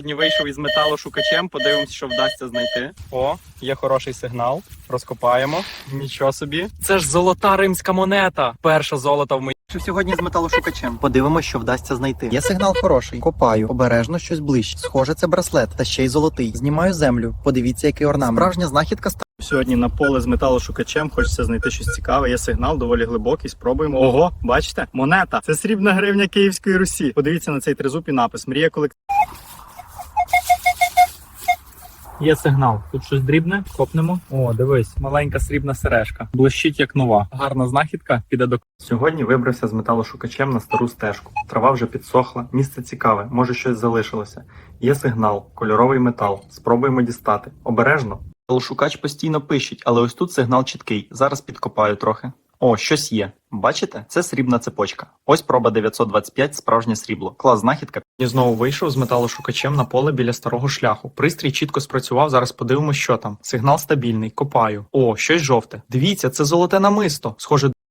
Сьогодні вийшов із металошукачем, подивимось, що вдасться знайти. О, є хороший сигнал. Розкопаємо. Нічого собі. Це ж золота римська монета. Перша золота в моїй. Сьогодні з металошукачем. Подивимось, що вдасться знайти. Є сигнал хороший. Копаю, обережно щось ближче. Схоже, це браслет, та ще й золотий. Знімаю землю. Подивіться, який орнамент. Справжня знахідка ста- Сьогодні на поле з металошукачем хочеться знайти щось цікаве. Є сигнал доволі глибокий. Спробуємо. Ого, бачите? Монета. Це срібна гривня Київської Русі. Подивіться на цей тризуб і напис. Мрія колектив. Є сигнал. Тут щось дрібне, копнемо. О, дивись, маленька срібна сережка. Блищить як нова. Гарна знахідка піде до сьогодні. Вибрався з металошукачем на стару стежку. Трава вже підсохла. Місце цікаве, може щось залишилося. Є сигнал, кольоровий метал. Спробуємо дістати. Обережно. Металошукач постійно пищить, але ось тут сигнал чіткий. Зараз підкопаю трохи. О, щось є. Бачите? Це срібна цепочка. Ось проба 925, справжнє срібло. Клас знахідка. Я знову вийшов з металошукачем на поле біля старого шляху. Пристрій чітко спрацював. Зараз подивимось, що там. Сигнал стабільний. Копаю. О, щось жовте. Дивіться, це золоте намисто. Схоже,